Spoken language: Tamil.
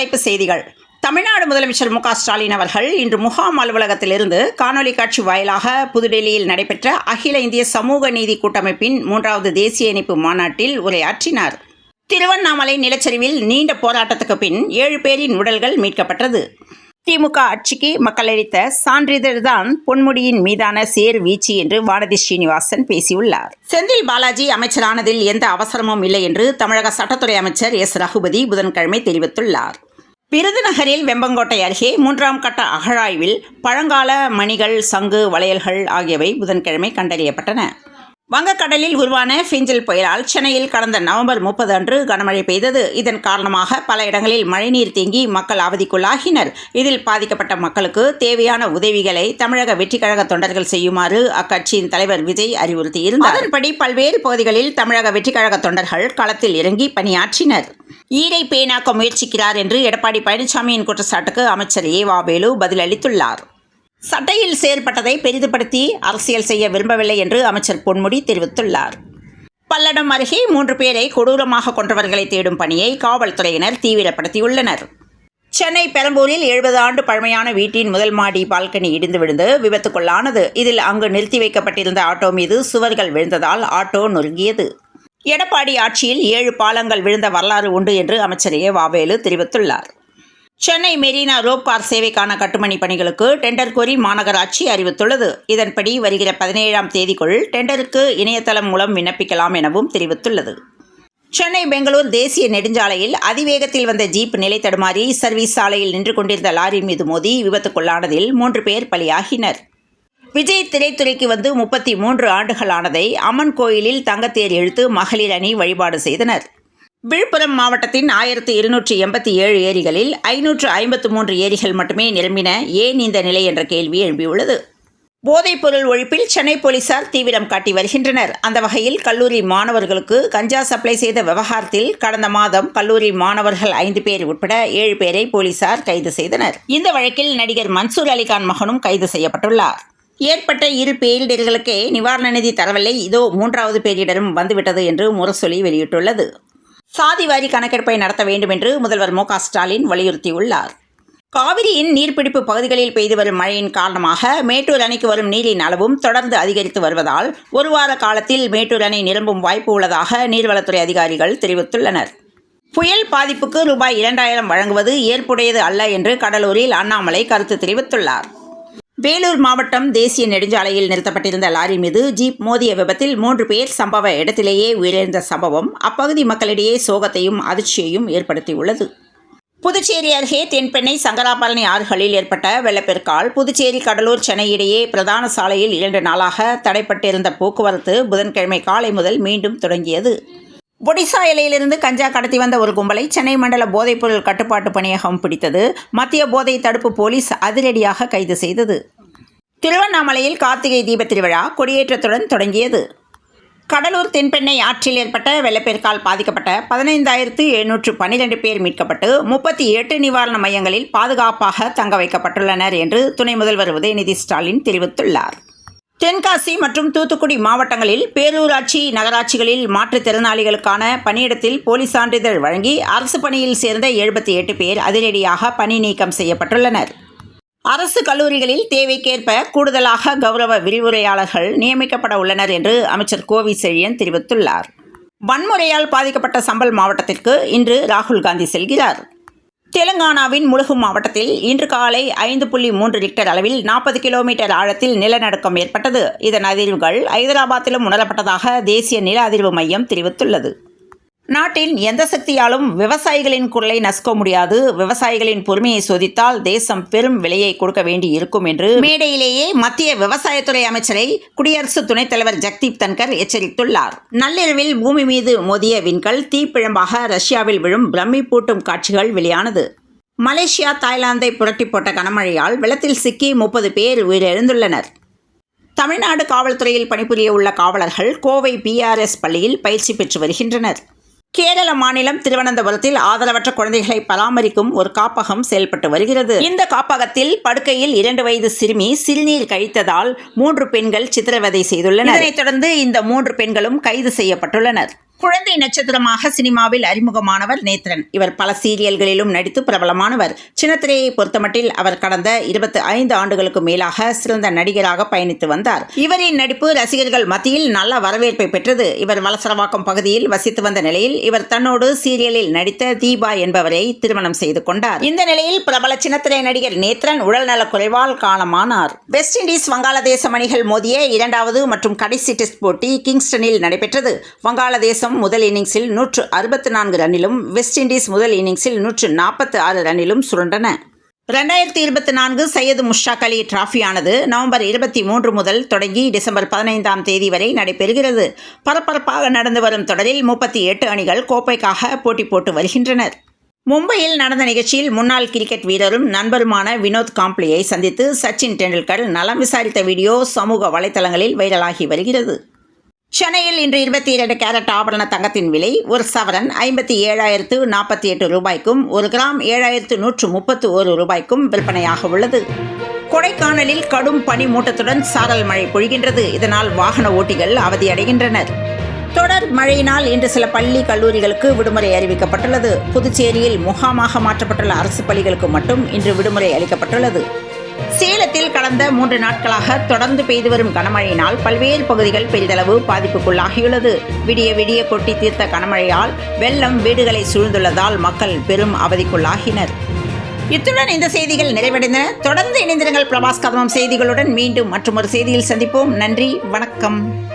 தலைப்புச் செய்திகள். தமிழ்நாடு முதலமைச்சர் மு ஸ்டாலின் அவர்கள் இன்று முகாம் அலுவலகத்திலிருந்து காணொலி காட்சி வாயிலாக புதுடெல்லியில் நடைபெற்ற அகில இந்திய சமூக நீதி கூட்டமைப்பின் மூன்றாவது தேசிய இணைப்பு மாநாட்டில் உரையாற்றினார். திருவண்ணாமலை நிலச்சரிவில் நீண்ட போராட்டத்துக்கு பின் ஏழு பேரின் உடல்கள் மீட்கப்பட்டது. திமுக ஆட்சிக்கு மக்கள் அளித்த சான்றிதழ்தான் பொன்முடியின் மீதான சேர் வீச்சு என்று வானதி ஸ்ரீனிவாசன் பேசியுள்ளார். செந்தில் பாலாஜி அமைச்சரானதில் எந்த அவசரமும் இல்லை என்று தமிழக சட்டத்துறை அமைச்சர் எஸ். ரகுபதி புதன்கிழமை தெரிவித்துள்ளார். விருதுநகரில் வெம்பங்கோட்டை அருகே மூன்றாம் கட்ட அகழாய்வில் பழங்கால மணிகள் சங்கு வளையல்கள் ஆகியவை புதன்கிழமை கண்டறியப்பட்டன. வங்கக்கடலில் உருவான ஃபிஞ்சல் புயலால் சென்னையில் கடந்த நவம்பர் முப்பது அன்று கனமழை பெய்தது. இதன் காரணமாக பல இடங்களில் மழைநீர் தேங்கி மக்கள் அவதிக்குள்ளாகினர். இதில் பாதிக்கப்பட்ட மக்களுக்கு தேவையான உதவிகளை தமிழக வெற்றிக்கழக தொண்டர்கள் செய்யுமாறு அக்கட்சியின் தலைவர் விஜய் அறிவுறுத்தியிருந்தார். அதன்படி பல்வேறு பகுதிகளில் தமிழக வெற்றிக்கழக தொண்டர்கள் களத்தில் இறங்கி பணியாற்றினர். ஈரை பேனாக்க முயற்சிக்கிறார் என்று எடப்பாடி பழனிசாமியின் குற்றச்சாட்டுக்கு அமைச்சர் ஏ வா வேலு பதிலளித்துள்ளார். சட்டையில் செயல்பட்டதை பெரிதுபடுத்தி அரசியல் செய்ய விரும்பவில்லை என்று அமைச்சர் பொன்முடி தெரிவித்துள்ளார். பல்லடம் அருகே மூன்று பேரை கொடூரமாக கொன்றவர்களை தேடும் பணியை காவல்துறையினர் தீவிரப்படுத்தியுள்ளனர். சென்னை பெரம்பூரில் எழுபது ஆண்டு பழமையான வீட்டின் முதல் மாடி பால்கனி இடிந்து விழுந்து விபத்துக்குள்ளானது. இதில் அங்கு நிறுத்தி வைக்கப்பட்டிருந்த ஆட்டோ மீது சுவர்கள் விழுந்ததால் ஆட்டோ நொறுங்கியது. எடப்பாடி ஆட்சியில் ஏழு பாலங்கள் விழுந்த வரலாறு உண்டு என்று அமைச்சர் ஏ. வாவேலு தெரிவித்துள்ளார். சென்னை மெரினா ரோப்பார் சேவைக்கான கட்டுமணி பணிகளுக்கு டெண்டர் கோரி மாநகராட்சி அறிவித்துள்ளது. இதன்படி வருகிற பதினேழாம் தேதிக்குள் டெண்டருக்கு இணையதளம் மூலம் விண்ணப்பிக்கலாம் எனவும் தெரிவித்துள்ளது. சென்னை பெங்களூர் தேசிய நெடுஞ்சாலையில் அதிவேகத்தில் வந்த ஜீப் நிலை தடுமாறி சர்வீஸ் சாலையில் நின்று கொண்டிருந்த லாரி மீது மோதி விபத்துக்குள்ளானதில் மூன்று பேர் பலியாகினர். விஜய் திரைத்துறைக்கு வந்து முப்பத்தி மூன்று ஆண்டுகளானதை அம்மன் கோயிலில் தங்கத்தேர் இழுத்து மகளிர் அணி வழிபாடு செய்தனர். விழுப்புரம் மாவட்டத்தின் ஆயிரத்து இருநூற்றி எண்பத்தி ஏழு ஏரிகளில் ஐநூற்று ஐம்பத்து மூன்று ஏரிகள் மட்டுமே நிரம்பின ஏன் இந்த நிலை என்ற கேள்வி எழுப்பியுள்ளது போதைப்பொருள் ஒழிப்பில் சென்னை போலீசார் தீவிரம் காட்டி வருகின்றனர். அந்த வகையில் கல்லூரி மாணவர்களுக்கு கஞ்சா சப்ளை செய்த விவகாரத்தில் கடந்த மாதம் கல்லூரி மாணவர்கள் ஐந்து பேர் உட்பட ஏழு பேரை போலீசார் கைது செய்தனர். இந்த வழக்கில் நடிகர் மன்சூர் அலிகான் மகனும் கைது செய்யப்பட்டுள்ளார். ஏற்பட்ட இரு பேரிடர்களுக்கே நிவாரண நிதி தரவில்லை. இதோ மூன்றாவது பேரிடரும் வந்துவிட்டது என்று முரசொலி வெளியிட்டுள்ளது. சாதிவாரி கணக்கெடுப்பை நடத்த வேண்டும் என்று முதல்வர் மு ஸ்டாலின் வலியுறுத்தியுள்ளார். காவிரியின் நீர்பிடிப்பு பகுதிகளில் பெய்து வரும் மழையின் காரணமாக மேட்டூர் அணைக்கு வரும் நீரின் அளவும் தொடர்ந்து அதிகரித்து வருவதால் ஒரு வார காலத்தில் மேட்டூர் அணை நிரம்பும் வாய்ப்பு உள்ளதாக நீர்வளத்துறை அதிகாரிகள் தெரிவித்துள்ளனர். புயல் பாதிப்புக்கு ரூபாய் இரண்டாயிரம் வழங்குவது ஏற்புடையது அல்ல என்று கடலூரில் அண்ணாமலை கருத்து தெரிவித்துள்ளார். வேலூர் மாவட்டம் தேசிய நெடுஞ்சாலையில் நிறுத்தப்பட்டிருந்த லாரி மீது ஜீப் மோதிய விபத்தில் மூன்று பேர் சம்பவ இடத்திலேயே உயிரிழந்த சம்பவம். அப்பகுதி மக்களிடையே சோகத்தையும் அதிர்ச்சியையும் ஏற்படுத்தியுள்ளது. புதுச்சேரி அருகே தென்பெண்ணை சங்கராபரணி ஆறுகளில் ஏற்பட்ட வெள்ளப்பெருக்கால் புதுச்சேரி கடலூர் சென்னை இடையே பிரதான சாலையில் இரண்டு நாளாக தடைப்பட்டிருந்த போக்குவரத்து புதன்கிழமை காலை முதல் மீண்டும் தொடங்கியது. ஒடிசா எல்லையிலிருந்து கஞ்சா கடத்தி வந்த ஒரு கும்பலை சென்னை மண்டல போதைப்பொருள் கட்டுப்பாட்டு பணியகம் பிடித்தது. மத்திய போதை தடுப்பு போலீஸ் அதிரடியாக கைது செய்தது. திருவண்ணாமலையில் கார்த்திகை தீப திருவிழா கொடியேற்றத்துடன் தொடங்கியது. கடலூர் தென்பெண்ணை ஆற்றில் ஏற்பட்ட வெள்ளப்பெருக்கால் பாதிக்கப்பட்ட பதினைந்தாயிரத்து எழுநூற்று பன்னிரண்டு பேர் மீட்கப்பட்டு முப்பத்தி எட்டு நிவாரண மையங்களில் பாதுகாப்பாக தங்க வைக்கப்பட்டுள்ளனர் என்று துணை முதல்வர் உதயநிதி ஸ்டாலின் தெரிவித்துள்ளார். தென்காசி மற்றும் தூத்துக்குடி மாவட்டங்களில் பேரூராட்சி நகராட்சிகளில் மாற்றுத்திறனாளிகளுக்கான பணியிடத்தில் போலீஸ் சான்றிதழ் வழங்கி அரசு பணியில் சேர்ந்த எழுபத்தி எட்டு பேர் அதிரடியாக பணி நீக்கம் செய்யப்பட்டுள்ளனர். அரசு கல்லூரிகளில் தேவைக்கேற்ப கூடுதலாக கௌரவ விரிவுரையாளர்கள் நியமிக்கப்பட உள்ளனர் என்று அமைச்சர் கோவி செழியன் தெரிவித்துள்ளார். வன்முறையால் பாதிக்கப்பட்ட சம்பல் மாவட்டத்திற்கு இன்று ராகுல் காந்தி செல்கிறார். தெலுங்கானாவின் முழுகு மாவட்டத்தில் இன்று காலை ஐந்து புள்ளி மூன்று ரிக்டர் அளவில் நாற்பது கிலோமீட்டர் ஆழத்தில் நிலநடுக்கம் ஏற்பட்டது. இதன் அதிர்வுகள் ஐதராபாத்திலும் உணரப்பட்டதாக தேசிய நில அதிர்வு மையம் தெரிவித்துள்ளது. நாட்டின் எந்த சக்தியாலும் விவசாயிகளின் குரலை நசுக்க முடியாது. விவசாயிகளின் பொறுமையை சோதித்தால் தேசம் பெரும் விலையை கொடுக்க வேண்டி இருக்கும் என்று மேடையிலேயே மத்திய விவசாயத்துறை அமைச்சரை குடியரசு துணைத் தலைவர் ஜக்தீப் தன்கர் எச்சரித்துள்ளார். நள்ளிரவில் பூமி மீது மோதிய விண்கல் தீப்பிழம்பாக ரஷ்யாவில் விழும் பிரம்மி பூட்டும் காட்சிகள் வெளியானது. மலேசியா தாய்லாந்தை புரட்டி போட்ட கனமழையால் வெள்ளத்தில் சிக்கி முப்பது பேர் உயிரிழந்துள்ளனர். தமிழ்நாடு காவல்துறையில் பணிபுரிய உள்ள காவலர்கள் கோவை பிஆர்எஸ் பள்ளியில் பயிற்சி பெற்று வருகின்றனர். கேரள மாநிலம் திருவனந்தபுரத்தில் ஆதரவற்ற குழந்தைகளை பராமரிக்கும் ஒரு காப்பகம் செயல்பட்டு வருகிறது. இந்த காப்பகத்தில் படுக்கையில் இரண்டு வயது சிறுமி சிறுநீர் கழித்ததால் மூன்று பெண்கள் சித்திரவதை செய்துள்ளனர். இதனைத் தொடர்ந்து இந்த மூன்று பெண்களும் கைது செய்யப்பட்டுள்ளனர். குழந்தை நட்சத்திரமாக சினிமாவில் அறிமுகமானவர் நேத்ரன். இவர் பல சீரியல்களிலும் நடித்து பிரபலமானவர். சின்னத்திரையை பொறுத்தமட்டில் அவர் கடந்த இருபத்தி ஐந்து ஆண்டுகளுக்கு மேலாக சிறந்த நடிகராக பயணித்து வந்தார். இவரின் நடிப்பு ரசிகர்கள் மத்தியில் நல்ல வரவேற்பை பெற்றது. இவர் வலசரவாக்கம் பகுதியில் வசித்து வந்த நிலையில் இவர் தன்னோடு சீரியலில் நடித்த தீபா என்பவரை திருமணம் செய்து கொண்டார். இந்த நிலையில் பிரபல சின்னத்திரை நடிகர் நேத்ரன் உடல்நலக் குறைவால் காலமானார். வெஸ்ட் இண்டீஸ் வங்காளதேசம் அணிகள் மோதிய இரண்டாவது மற்றும் கடைசி டெஸ்ட் போட்டி கிங்ஸ்டனில் நடைபெற்றது. வங்காளதேசம் முதல் இன்னிங்ஸில் நூற்று அறுபத்தி நான்கு ரன்னிலும் வெஸ்ட் இண்டீஸ் முதல் இன்னிங்ஸில் நூற்று நாற்பத்தி ஆறு ரன்னிலும் சுரண்டன. ரெண்டாயிரத்தி இருபத்தி நான்கு சையது முஷ்டாக் அலி டிராஃபியானது நவம்பர் இருபத்தி மூன்று முதல் தொடங்கி டிசம்பர் பதினைந்தாம் தேதி வரை நடைபெறுகிறது. பரபரப்பாக நடந்து வரும் தொடரில் முப்பத்தி எட்டு அணிகள் கோப்பைக்காக போட்டி போட்டு வருகின்றனர். மும்பையில் நடந்த நிகழ்ச்சியில் முன்னாள் கிரிக்கெட் வீரரும் நண்பருமான வினோத் காம்ப்ளியை சந்தித்து சச்சின் டெண்டுல்கர் நலம் விசாரித்த வீடியோ சமூக வலைதளங்களில் வைரலாகி வருகிறது. சென்னையில் இன்று இருபத்தி இரண்டு கேரட் ஆபரண தங்கத்தின் விலை ஒரு சவரன் ஐம்பத்தி ஏழாயிரத்து நாற்பத்தி எட்டு ரூபாய்க்கும் ஒரு கிராம் ஏழாயிரத்து நூற்று முப்பத்து ஒரு ரூபாய்க்கும் விற்பனையாக உள்ளது. கொடைக்கானலில் கடும் பனி மூட்டத்துடன் சாரல் மழை பொழிகின்றது. இதனால் வாகன ஓட்டிகள் அவதியடைகின்றனர். தொடர் மழையினால் இன்று சில பள்ளி கல்லூரிகளுக்கு விடுமுறை அறிவிக்கப்பட்டுள்ளது. புதுச்சேரியில் முகாமாக மாற்றப்பட்டுள்ள அரசு பள்ளிகளுக்கு மட்டும் இன்று விடுமுறை அளிக்கப்பட்டுள்ளது. சேலத்தில் கடந்த மூன்று நாட்களாக தொடர்ந்து பெய்து வரும் கனமழையினால் பல்வேறு பகுதிகள் பெரிதளவு பாதிப்புக்குள்ளாகியுள்ளது. விடிய விடிய கொட்டி தீர்த்த கனமழையால் வெள்ளம் வீடுகளை சூழ்ந்துள்ளதால் மக்கள் பெரும் அவதிக்குள்ளாகினர். இத்துடன் இந்த செய்திகள் நிறைவடைந்தன. தொடர்ந்து இணைந்திருங்கள் பிரபாஸ் கதமம் செய்திகளுடன். மீண்டும் மற்றொரு செய்தியில் சந்திப்போம். நன்றி. வணக்கம்.